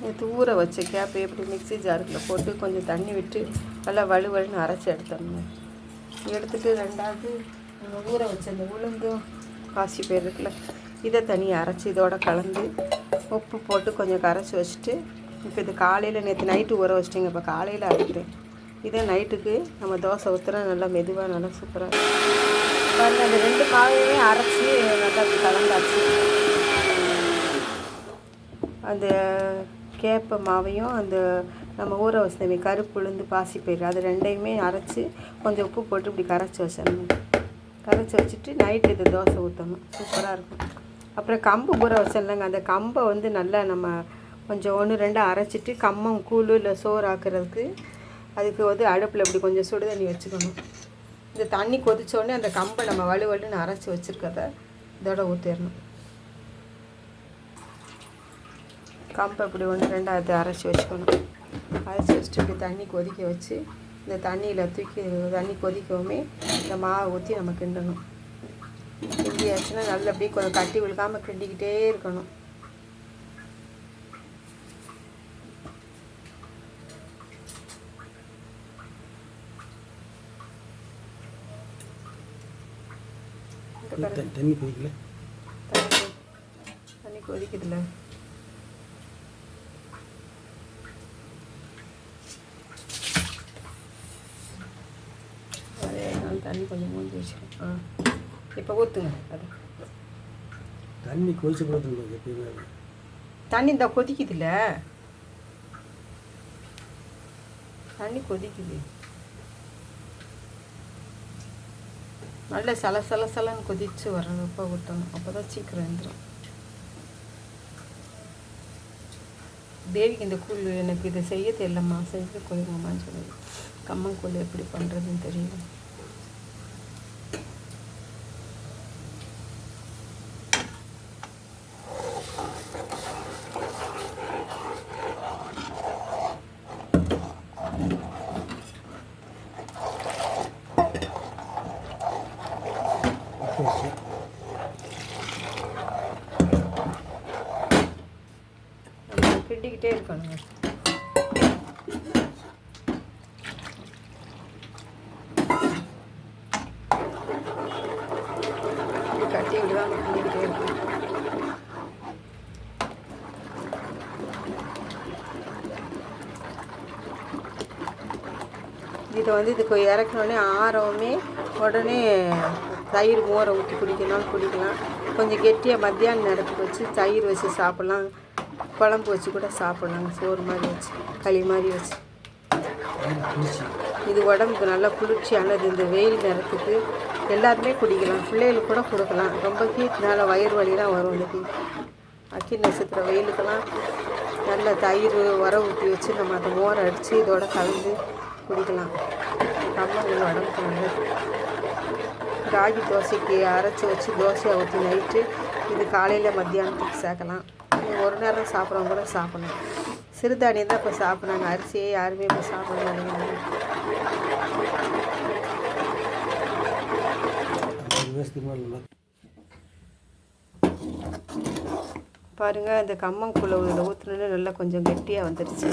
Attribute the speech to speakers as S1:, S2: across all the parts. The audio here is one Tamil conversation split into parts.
S1: நேற்று ஊற வச்ச கேப்பை எப்படி மிக்ஸி ஜாருக்குள்ள போட்டு கொஞ்சம் தண்ணி விட்டு நல்லா வலுவலுன்னு அரைச்சி எடுத்துடணும். எடுத்துட்டு ரெண்டாவது நம்ம ஊற வச்ச அந்த உளுந்தும் பாசி பயிர் இருக்குல்ல இதை தனியாக அரைச்சி இதோட கலந்து உப்பு போட்டு கொஞ்சம் கரைச்சி வச்சுட்டு இப்போ இது காலையில் நேற்று நைட்டு ஊற வச்சிட்டிங்க இப்போ காலையில் அரைக்கிறேன் இதே நைட்டுக்கு நம்ம தோசை ஊற்றுனா நல்லா மெதுவாக நல்லா சூப்பராக அந்த ரெண்டு காலையிலையும் அரைச்சி நல்லா கலந்தாச்சு. அந்த கேப்ப மாவையும் அந்த நம்ம ஊற வச்சதமே கருப்பு உளுந்து பாசிப்பயிறு அது ரெண்டையுமே அரைச்சி கொஞ்சம் உப்பு போட்டு இப்படி கரைச்சி வச்சிடணும். கரைச்சி வச்சுட்டு நைட்டு இது தோசை ஊற்றணும் சூப்பராக இருக்கும். அப்புறம் கம்பு ஊற வச்சிடலங்க அந்த கம்பை வந்து நல்லா நம்ம கொஞ்சம் ஒன்று ரெண்டு அரைச்சிட்டு கம்மம் கூழ் இல்லை சோறு ஆக்குறதுக்கு அதுக்கு வந்து அடுப்பில் இப்படி கொஞ்சம் சுடு தண்ணி வச்சுக்கணும். இந்த தண்ணி கொதித்தோடனே அந்த கம்பை நம்ம வலு வலுன்னு அரைச்சி வச்சுருக்கத இதோட ஊற்றிடணும் கம்பை இப்படி ஒன்று ரெண்டாவது அரைச்சி வச்சுக்கணும். அரைச்சி வச்சுட்டு இப்படி தண்ணி கொதிக்க வச்சு இந்த தண்ணியில் தூக்கி தண்ணி கொதிக்கவுமே இந்த மாவை ஊற்றி நம்ம கிண்டணும். கிண்டியாச்சுன்னா நல்லா அப்படியே கொஞ்சம் கட்டி விழுக்காமல் கிண்டிக்கிட்டே இருக்கணும்.
S2: தண்ணி கொதிக்கல?
S1: தண்ணி தண்ணி கொதிக்குதுல்ல அதே நான் தண்ணி கொஞ்சம் மூஞ்சி வச்சுக்கேன் ஆ. இப்போ ஊற்றுங்க அது.
S2: தண்ணி கொதிச்சு போடுறது எப்பயுமே.
S1: தண்ணி இந்த கொதிக்குதுல்ல தண்ணி கொதிக்குது. நல்ல சல சல சலன்னு கொதிச்சு வர்றப்ப ஊற்றணும் அப்போ தான் சீக்கிரம் எழுந்துடும் தேவிக்கு இந்த கூழ் எனக்கு இதை செய்ய தெரியலம்மா. செஞ்சு கொடுங்கம்மான்னு சொல்லுது கம்மங்கூழ் எப்படி பண்ணுறதுன்னு தெரியல
S2: உப்பு வச்சு
S1: நம்ம கிண்டிக்கிட்டே இருக்கணுங்க. கட்டி விடாம கிண்டிக்கிட்டே இருக்கணும் இதை வந்து இதுக்கு இறக்கணுன்னே ஆறவுமே உடனே தயிர் மோரை ஊற்றி குடிக்கணும் குடிக்கலாம். கொஞ்சம் கெட்டியாக மத்தியான நேரத்துக்கு வச்சு தயிர் வச்சு சாப்பிட்லாம். குழம்பு வச்சு கூட சாப்பிட்லாங்க சோறு மாதிரி வச்சு களி மாதிரி வச்சு. இது உடம்புக்கு நல்லா குளிர்ச்சியானது. இந்த வெயில் நேரத்துக்கு எல்லாருமே குடிக்கலாம். பிள்ளைகளுக்கு கூட கொடுக்கலாம். ரொம்ப ஹீட்னால வயிறு வலிலாம் வரும் இந்த அக்கி நட்சத்திர வெயிலுக்கெல்லாம் நல்ல தயிர் உர ஊற்றி வச்சு நம்ம அந்த மோரை அடித்து இதோட கலந்து குடிக்கலாம். ரொம்ப உடம்புக்கு நல்லது. ராகி தோசைக்கு அரைச்சி வச்சு தோசையை ஊற்றி நைட்டு இது காலையில் மத்தியானத்துக்கு சேர்க்கலாம். ஒரு நேரம் சாப்பிட்றவங்க கூட சாப்பிடணும். சிறுதானியம் தான் இப்போ சாப்பிட்றாங்க. அரிசியே யாருமே இப்போ சாப்பிட மாட்டேங்கிறாங்க பாருங்கள் இந்த கம்மங்குள்ள இதில் ஊற்றுனது நல்லா கொஞ்சம் கெட்டியாக வந்துடுச்சு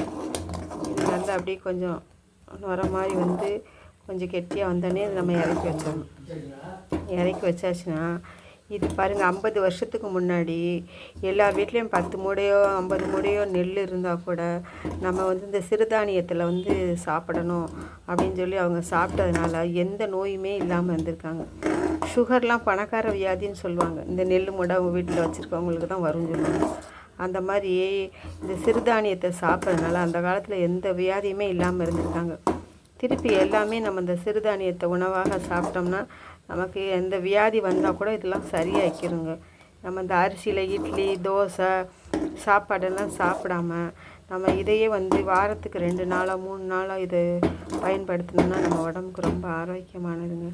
S1: இது நல்லா அப்படியே கொஞ்சம் வர மாதிரி வந்து கொஞ்சம் கெட்டியாக வந்தோடனே நம்ம இறக்கி வச்சிடணும். இறக்கி வச்சாச்சுன்னா இது பாருங்கள் ஐம்பது வருஷத்துக்கு முன்னாடி எல்லா வீட்லேயும் பத்து மூடையோ ஐம்பது மூடையோ நெல் இருந்தால் கூட நம்ம வந்து இந்த சிறுதானியத்தில் வந்து சாப்பிடணும் அப்படின்னு சொல்லி அவங்க சாப்பிட்டதுனால எந்த நோயுமே இல்லாமல் இருந்திருக்காங்க. சுகர்லாம் பணக்கார வியாதின்னு சொல்லுவாங்க. இந்த நெல் மூடை அவங்க வீட்டில் வச்சுருக்கவங்களுக்கு தான் வரும்னு சொல்லுவாங்க. அந்த மாதிரி இந்த சிறுதானியத்தை சாப்பிட்றதுனால அந்த காலத்தில் எந்த வியாதியுமே இல்லாமல் இருந்திருக்காங்க. திருப்பி எல்லாமே நம்ம இந்த சிறுதானியத்தை உணவாக சாப்பிட்டோம்னா நமக்கு எந்த வியாதி வந்தால் கூட இதெல்லாம் சரியாக்கிருங்க. நம்ம இந்த அரிசியில் இட்லி தோசை சாப்பாடெல்லாம் சாப்பிடாம நம்ம இதையே வந்து வாரத்துக்கு ரெண்டு நாளாக மூணு நாளாக இதை பயன்படுத்தினோம்னா நம்ம உடம்புக்கு ரொம்ப ஆரோக்கியமானதுங்க.